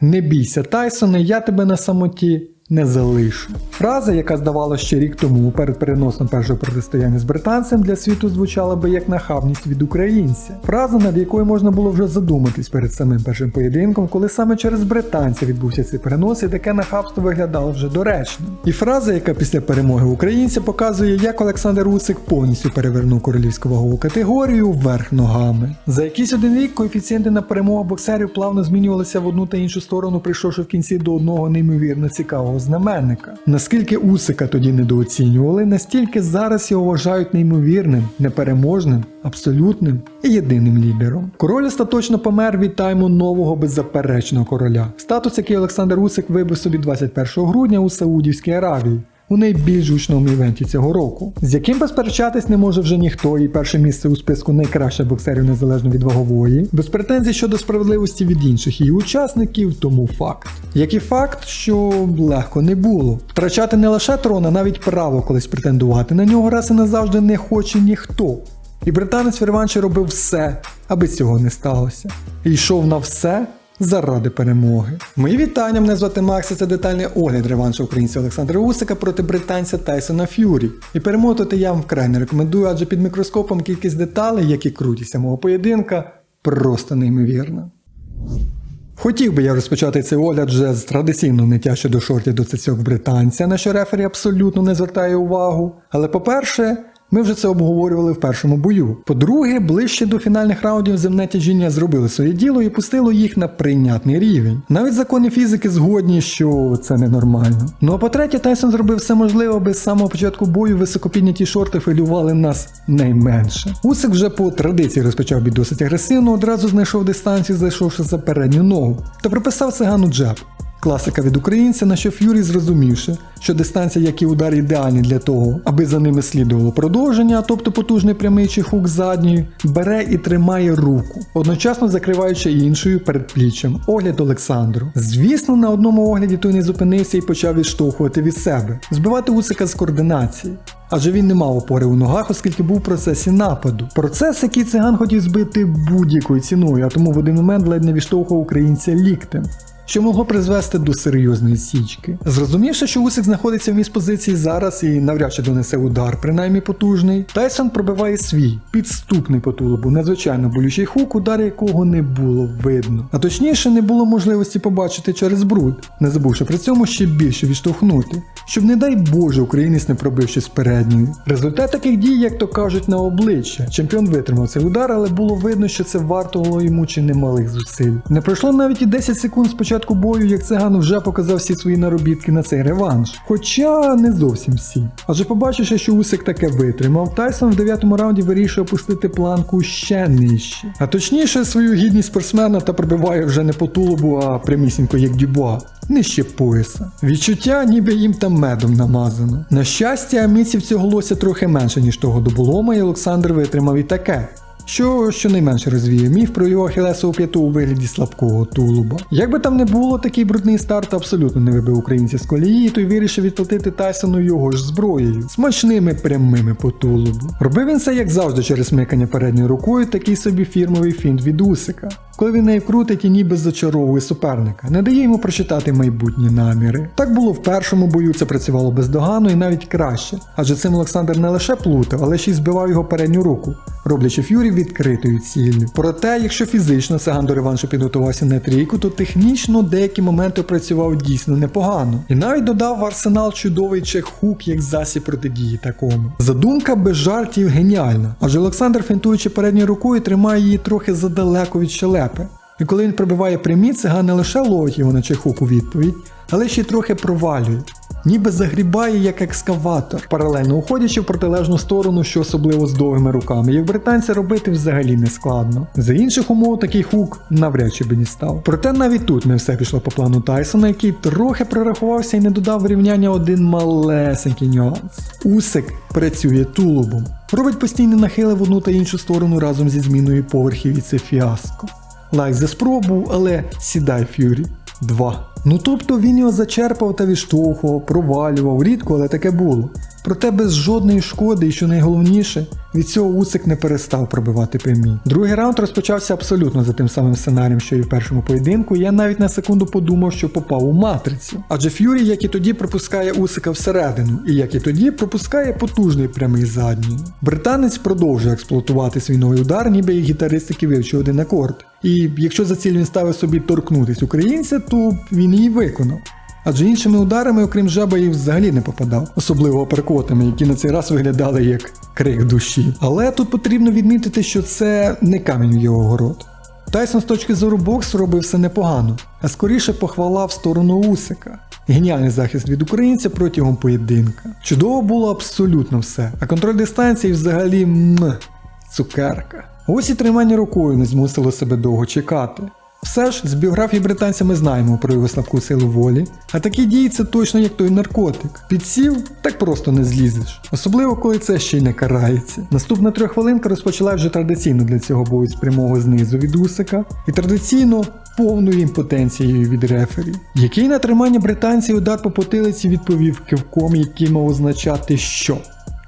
Не бійся, Тайсоне, я тебе на самоті не залишу. Фраза, яка здавалося ще рік тому перед переносом першого протистояння з британцем, для світу звучала би як нахабність від українця. Фраза, над якою можна було вже задуматись перед самим першим поєдинком, коли саме через британця відбувся цей перенос, і таке нахабство виглядало вже доречним. І фраза, яка після перемоги українця показує, як Олександр Усик повністю перевернув королівську вагову категорію вверх ногами. За якийсь один рік коефіцієнти на перемогу боксерів плавно змінювалися в одну та іншу сторону, прийшовши в кінці до одного неймовірно цікавого знаменника. Наскільки Усика тоді недооцінювали, настільки зараз його вважають неймовірним, непереможним, абсолютним і єдиним лідером. Король остаточно помер від нового беззаперечного короля. Статус, який Олександр Усик вибив собі 21 грудня у Саудівській Аравії. У найбільш гучному івенті цього року, з яким посперечатись не може вже ніхто, і перше місце у списку найкращих боксерів незалежно від вагової, без претензій щодо справедливості від інших її учасників, тому факт. Як і факт, що легко не було. Втрачати не лише трон, а навіть право колись претендувати на нього раз і назавжди не хоче ніхто. І британець в реванші робив все, аби цього не сталося. І йшов на все заради перемоги. Мої вітання, мене звати Макс, це детальний огляд реваншу українця Олександра Усика проти британця Тайсона Ф'юрі. І перемотати я вам вкрай не рекомендую, адже під мікроскопом кількість деталей, які крутяться мого поєдинка, просто неймовірна. Хотів би я розпочати цей огляд вже з традиційного ниття щодо шортів до цицьок британця, на що рефері абсолютно не звертає увагу. Але по-перше, ми вже це обговорювали в першому бою. По-друге, ближче до фінальних раундів земне тяжіння зробили своє діло і пустило їх на прийнятний рівень. Навіть закони фізики згодні, що це ненормально. Ну а по-третє, Тайсон зробив все можливе, аби з самого початку бою високопідняті шорти хвилювали нас найменше. Усик вже по традиції розпочав бій досить агресивно, одразу знайшов дистанцію, зайшовши за передню ногу, та приписав цигану джеб. Класика від українця, на що Ф'юрі зрозумівши, що дистанція, як і удар ідеальні для того, аби за ними слідувало продовження, тобто потужний прямий чи хук задньої, бере і тримає руку, одночасно закриваючи іншою передпліччям огляд Олександру. Звісно, на одному огляді той не зупинився і почав відштовхувати від себе, збивати Усика з координації. Адже він не мав опори у ногах, оскільки був в процесі нападу. Процес, який циган хотів збити будь-якою ціною, а тому в один момент ледь не відштовхував українця ліктем що могло призвести до серйозної січки. Зрозумівши, що Усик знаходиться в міст позиції зараз і навряд чи донесе удар, принаймні потужний, Тайсон пробиває свій підступний по тулубу, надзвичайно болючий хук, удар якого не було видно. А точніше, не було можливості побачити через бруд, не забувши при цьому ще більше відштовхнути, щоб, не дай Боже, українець не пробив щось передньою. Результат таких дій, як то кажуть, на обличчя. Чемпіон витримав цей удар, але було видно, що це вартувало йому чи немалих зусиль. Не пройшло навіть і 10 секунд з початку бою, як циган вже показав всі свої наробітки на цей реванш. Хоча не зовсім всі. Адже побачивши, що Усик таке витримав, Тайсон в 9 раунді вирішує опустити планку ще нижче. А точніше, свою гідність спортсмена та пробиває вже не по тулубу, а прямісінько як дюбуа. Нижче пояса. Відчуття, ніби їм там медом намазано. На щастя, місяців цього лося трохи менше, ніж того доболома, і Олександр витримав і таке. Що щонайменше розвіє міф про його хілесову п'яту у вигляді слабкого тулуба. Як би там не було, такий брудний старт абсолютно не вибив українця з колії, той вирішив відплатити Тайсону його ж зброєю, смачними прямими по тулубу. Робив він це, як завжди, через смикання передньою рукою, такий собі фірмовий фінт від Усика. Коли він нею крутить і ніби зачаровує суперника, не дає йому прочитати майбутні наміри. Так було в першому бою, це працювало бездоганно і навіть краще, адже цим Олександр не лише плутав, але ще й збивав його передню руку, роблячи ф'юрі відкритою ціллю. Проте, якщо фізично Саган реваншу підготувався на трійку, то технічно деякі моменти працював дійсно непогано. І навіть додав в арсенал чудовий чек-хук як засіб протидії такому. Задумка без жартів геніальна, адже Олександр, фінтуючи передньою рукою, тримає її трохи задалеко від щелепи. І коли він пробиває прямі, циган не лише ловить його на чехук у відповідь, але ще й трохи провалює. Ніби загрібає як екскаватор, паралельно уходячи в протилежну сторону, що особливо з довгими руками, як британця робити взагалі не складно. За інших умов такий хук навряд чи би дістав. Проте навіть тут не все пішло по плану Тайсона, який трохи прорахувався і не додав врівняння один малесенький нюанс. Усик працює тулубом, робить постійні нахили в одну та іншу сторону разом зі зміною поверхів і це фіаско. Лайк за спробу, але сідай Ф'юрі. 2. Ну тобто він його зачерпав та відштовхував, провалював, рідко, але таке було. Проте без жодної шкоди, і що найголовніше, від цього Усик не перестав пробивати прямі. Другий раунд розпочався абсолютно за тим самим сценарієм, що і в першому поєдинку. Я навіть на секунду подумав, що попав у матрицю. Адже Ф'юрі, як і тоді, пропускає Усика всередину, і як і тоді, пропускає потужний прямий задній. Британець продовжує експлуатувати свій новий удар, ніби як гітарист, який вивчив один акорд. І якщо за ціль він ставив собі торкнутись українця, то він її виконав. Адже іншими ударами, окрім жаба, і взагалі не попадав, особливо перкотами, які на цей раз виглядали як крик душі. Але тут потрібно відмітити, що це не камінь в його город. Тайсон з точки зору боксу робив все непогано, а скоріше похвала в сторону Усика. Геніальний захист від українця протягом поєдинка. Чудово було абсолютно все, а контроль дистанції взагалі м, цукерка. Ось і тримання рукою не змусило себе довго чекати. Все ж, з біографії британця ми знаємо про його слабку силу волі, а такі дії це точно як той наркотик. Підсів, так просто не злізеш. Особливо, коли це ще й не карається. Наступна трьоххвилинка розпочала вже традиційно для цього бою з прямого знизу від Усика, і традиційно повною імпотенцією від рефері, який на тримання британців удар по потилиці відповів кивком, який мав означати що.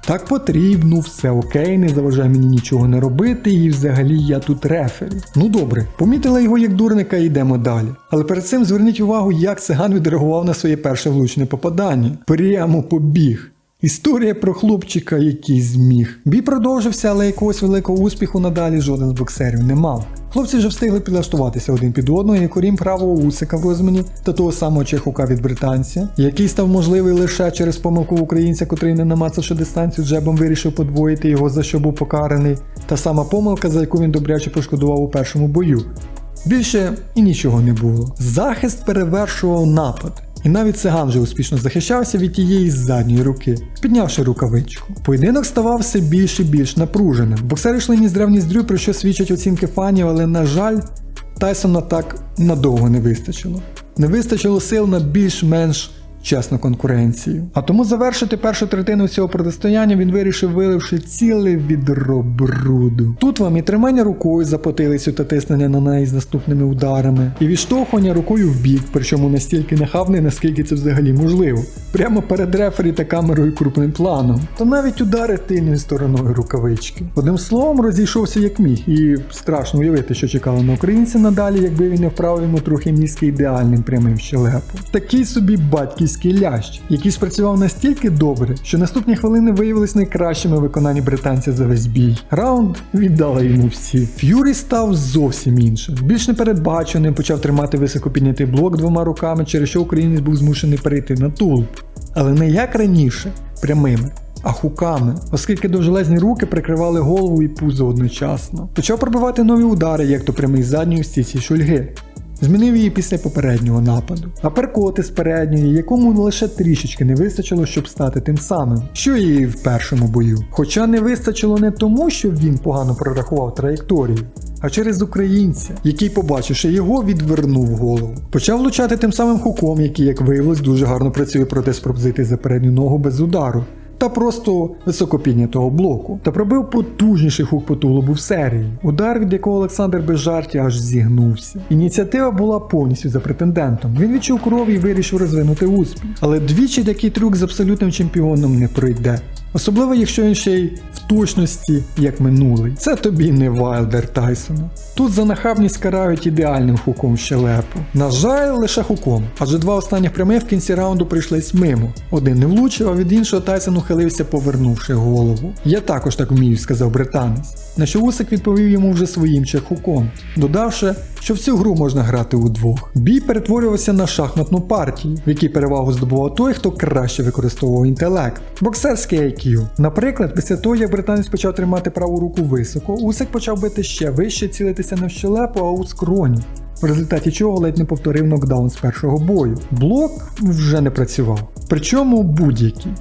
Так потрібно, все окей, не заважай мені нічого не робити, і взагалі я тут рефері. Ну добре, помітила його як дурника і йдемо далі. Але перед цим зверніть увагу, як циган відреагував на своє перше влучне попадання. Прямо побіг. Історія про хлопчика, який зміг. Бій продовжився, але якогось великого успіху надалі жоден з боксерів не мав. Хлопці вже встигли підлаштуватися один під одного, і корім правого усика в розміні та того самого чехука від британця, який став можливий лише через помилку українця, котрий не намацавши дистанцію джебом вирішив подвоїти його, за що був покараний. Та сама помилка, за яку він добряче пошкодував у першому бою. Більше і нічого не було. Захист перевершував напад. І навіть циган вже успішно захищався від тієї з задньої руки, піднявши рукавичку. Поєдинок ставав все більш і більш напруженим. Боксери йшли ні здрав, ні здрю, про що свідчать оцінки фанів, але, на жаль, Тайсона так надовго не вистачило. Не вистачило сил на більш-менш чесну конкуренцію. А тому завершити першу третину цього протистояння він вирішив, виливши ціле відро бруду. Тут вам і тримання рукою за потилицю та тиснення на неї з наступними ударами, і відштовхування рукою в бік, причому настільки нахабне, наскільки це взагалі можливо. Прямо перед рефері та камерою крупним планом. Та навіть удари тильною стороною рукавички. Одним словом, розійшовся як міг, і страшно уявити, що чекало на українця надалі, якби він не вправив йому трохи мізки ідеальним прямим щелепу. Такий собі батьківський лящ, який спрацював настільки добре, що наступні хвилини виявились найкращими в виконанні британця за весь бій. Раунд віддали йому всі. Ф'юрі став зовсім іншим. Більш непередбаченим почав тримати високо піднятий блок двома руками, через що українець був змушений перейти на тулуб. Але не як раніше, прямими. А хуками, оскільки довжелезні руки прикривали голову і пузо одночасно. Почав пробивати нові удари, як то прямий з задньої в стійці шульги. Змінив її після попереднього нападу. А перкоти з передньої, якому лише трішечки не вистачило, щоб стати тим самим, що і в першому бою. Хоча не вистачило не тому, що він погано прорахував траєкторію, а через українця, який, побачивши його, відвернув голову. Почав влучати тим самим хуком, який, як виявилось, дуже гарно працює проти спроб зайти за передню ногу без удару. Та просто високопіднятого блоку, та пробив потужніший хук по тулубу в серії, удар, від якого Олександр без жартів аж зігнувся. Ініціатива була повністю за претендентом. Він відчув кров і вирішив розвинути успіх. Але двічі такий трюк з абсолютним чемпіоном не пройде. Особливо, якщо він ще й в точності, як минулий. Це тобі не Вайлдер Тайсона. Тут за нахабність карають ідеальним хуком в щелепу. На жаль, лише хуком, адже два останніх прямих в кінці раунду прийшлись мимо. Один не влучив, а від іншого Тайсон ухилився, повернувши голову. Я також так вмію, сказав британець. На що Усик відповів йому вже своїм чехуком, додавши, що в цю гру можна грати удвох. Бій перетворювався на шахматну партію, в якій перевагу здобував той, хто краще використовував інтелект. Боксерський IQ. Наприклад, після того, як британець почав тримати праву руку високо, Усик почав бити ще вище, цілитися не в щелепу, а у скроні. В результаті чого ледь не повторив нокдаун з першого бою. Блок вже не працював. Причому будь-який.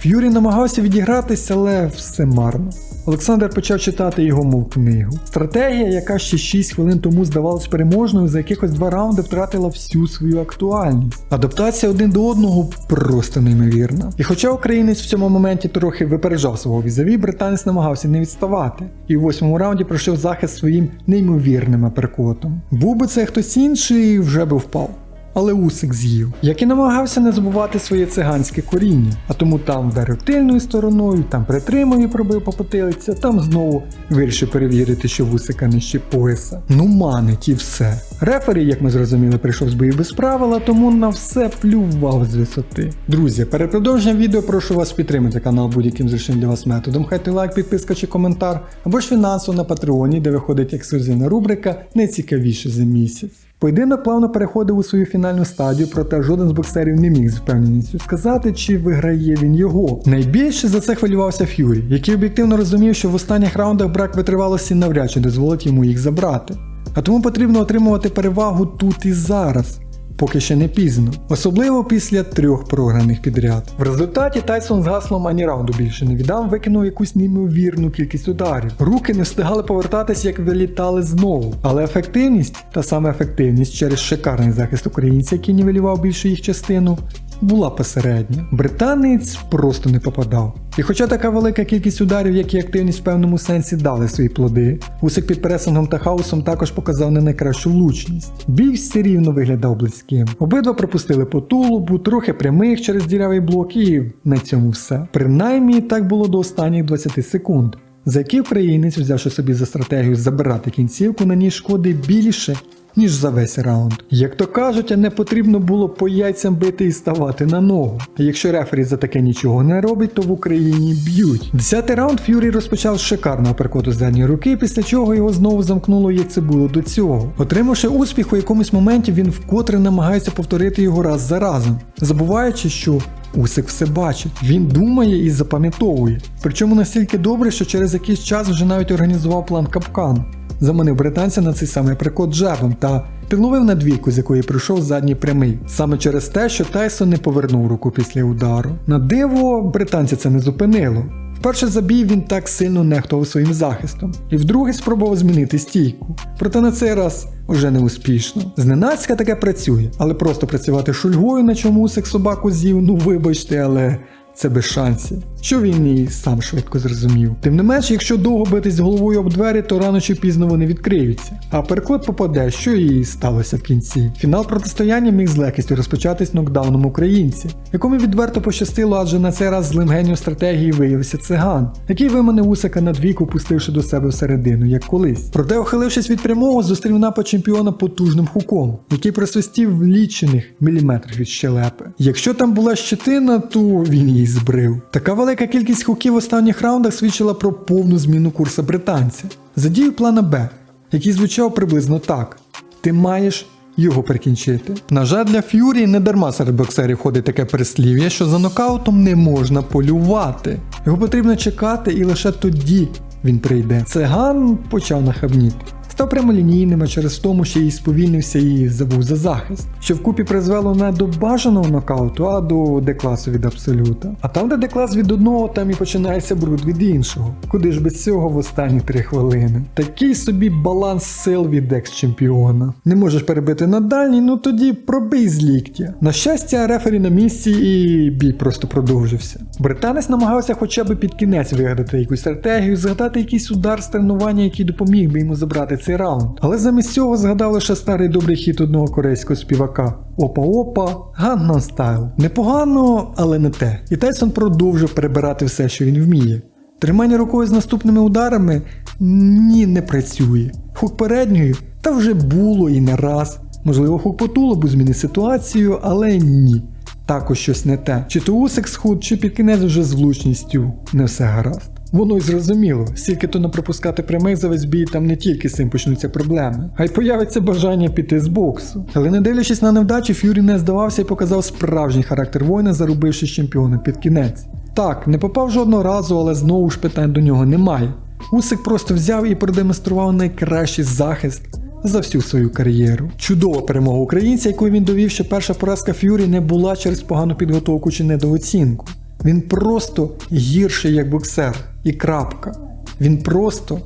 Ф'юрі намагався відігратися, але все марно. Олександр почав читати його мов книгу. Стратегія, яка ще 6 хвилин тому здавалась переможною, за якихось два раунди втратила всю свою актуальність. Адаптація один до одного просто неймовірна. І хоча українець в цьому моменті трохи випереджав свого візаві, британець намагався не відставати. І в восьмому раунді пройшов захист своїм неймовірним аперкотом. Був би це хтось інший, вже би впав. Але Усик з'їв. Як і намагався не забувати своє циганське коріння, а тому там вдарив тильною стороною, там притримав і пробив по потилиці, там знову вирішив перевірити, що Усика нижче пояса. Ну манить і все. Рефері, як ми зрозуміли, прийшов з боїв без правила, тому на все плював з висоти. Друзі, перед продовженням відео прошу вас підтримати канал будь-яким зручним для вас методом. Хайте лайк, підписка чи коментар, або ж фінансово на Патреоні, де виходить ексклюзивна рубрика найцікавіше за місяць. Поєдинок плавно переходив у свою фінальну стадію, проте жоден з боксерів не міг з впевненістю сказати, чи виграє він його. Найбільше за це хвилювався Ф'юрі, який об'єктивно розумів, що в останніх раундах брак витривалості навряд чи дозволить йому їх забрати. А тому потрібно отримувати перевагу тут і зараз. Поки ще не пізно, особливо після трьох програних підряд. В результаті Тайсон з гаслом ані раунду більше не віддав, викинув якусь неймовірну кількість ударів. Руки не встигали повертатися, як вилітали знову. Але ефективність, та саме ефективність через шикарний захист українця, який нівелював більшу їх частину, була посередня. Британець просто не попадав. І хоча така велика кількість ударів, як і активність в певному сенсі дали свої плоди, Усик під пресингом та хаосом також показав не найкращу влучність. Бій все рівно виглядав близьким. Обидва пропустили по тулубу, трохи прямих через дірявий блок, і на цьому все. Принаймні так було до останніх 20 секунд. За які українець, взявши собі за стратегію забирати кінцівку, на ній шкоди більше, ніж за весь раунд. Як то кажуть, не потрібно було по яйцям бити і ставати на ногу. Якщо рефері за таке нічого не робить, то в Україні б'ють. Десятий раунд Ф'юрі розпочав з шикарного перкоту з задньої руки, після чого його знову замкнуло, як це було до цього. Отримавши успіх у якомусь моменті, він вкотре намагається повторити його раз за разом, забуваючи, що Усик все бачить, він думає і запам'ятовує. Причому настільки добре, що через якийсь час вже навіть організував план капкан. Заманив британця на цей самий прикот джебом та підловив на двійку, з якої прийшов задній прямий, саме через те, що Тайсон не повернув руку після удару. На диво, британця це не зупинило. Вперше забій він так сильно нехтував своїм захистом, і вдруге спробував змінити стійку. Проте на цей раз уже не успішно. Зненацька таке працює, але просто працювати шульгою, на чому усик собаку з'їв, ну вибачте, але це без шансів. Що він і сам швидко зрозумів. Тим не менш, якщо довго битись головою об двері, то рано чи пізно вони відкриються. А переклад попаде, що і сталося в кінці. Фінал протистояння міг з легкістю розпочатись нокдауном українців, якому відверто пощастило, адже на цей раз злим генієм стратегії виявився циган, який виманив усика на двійку, пустивши до себе всередину, як колись. Проте, ухилившись від прямого, зустрів напад чемпіона потужним хуком, який присвистів в лічених міліметрах від щелепи. Якщо там була щетина, то він її збрив. Така велика кількість хуків в останніх раундах свідчила про повну зміну курсу британця. Задію плана Б, який звучав приблизно так: ти маєш його прикінчити. На жаль, для Ф'юрі не дарма серед боксерів ходить таке прислів'я, що за нокаутом не можна полювати. Його потрібно чекати, і лише тоді він прийде. Циган почав нахабніти. Став прямолінійним, а через тому ще й сповільнився і забув за захист, що вкупі призвело не до бажаного нокауту, а до декласу від абсолюта. А там, де деклас від одного, там і починається бруд від іншого. Куди ж без цього в останні три хвилини? Такий собі баланс сил від екс-чемпіона. Не можеш перебити на дальній, ну тоді пробий з ліктя. На щастя, рефері на місці і бій просто продовжився. Британець намагався хоча б під кінець вигадати якусь стратегію, згадати якийсь удар з тренування, який допоміг би йому забрати цей раунд. Але замість цього згадав лише старий добрий хіт одного корейського співака. Опа-опа, Gangnam Style. Непогано, але не те. І Тайсон продовжив перебирати все, що він вміє. Тримання рукою з наступними ударами ні, не працює. Хук передньою та вже було і не раз. Можливо, хук по тулубу змінить ситуацію, але ні. Також щось не те. Чи то усик схуд, чи під кінець вже з влучністю не все гаразд. Воно й зрозуміло, стільки то не пропускати прямих за весь бій, там не тільки з цим почнуться проблеми, а й появиться бажання піти з боксу. Але не дивлячись на невдачі, Ф'юрі не здавався і показав справжній характер воїна, зарубивши чемпіона під кінець. Так, не попав жодного разу, але знову ж питань до нього немає. Усик просто взяв і продемонстрував найкращий захист за всю свою кар'єру. Чудова перемога українця, якою він довів, що перша поразка Ф'юрі не була через погану підготовку чи недооцінку. Він просто гірший як боксер. І крапка. Він просто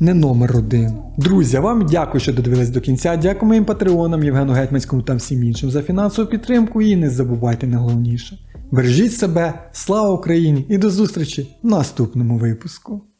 не номер один. Друзі, вам дякую, що додивились до кінця. Дякую моїм патреонам, Євгену Гетьманському та всім іншим за фінансову підтримку. І не забувайте найголовніше. Бережіть себе, слава Україні і до зустрічі в наступному випуску.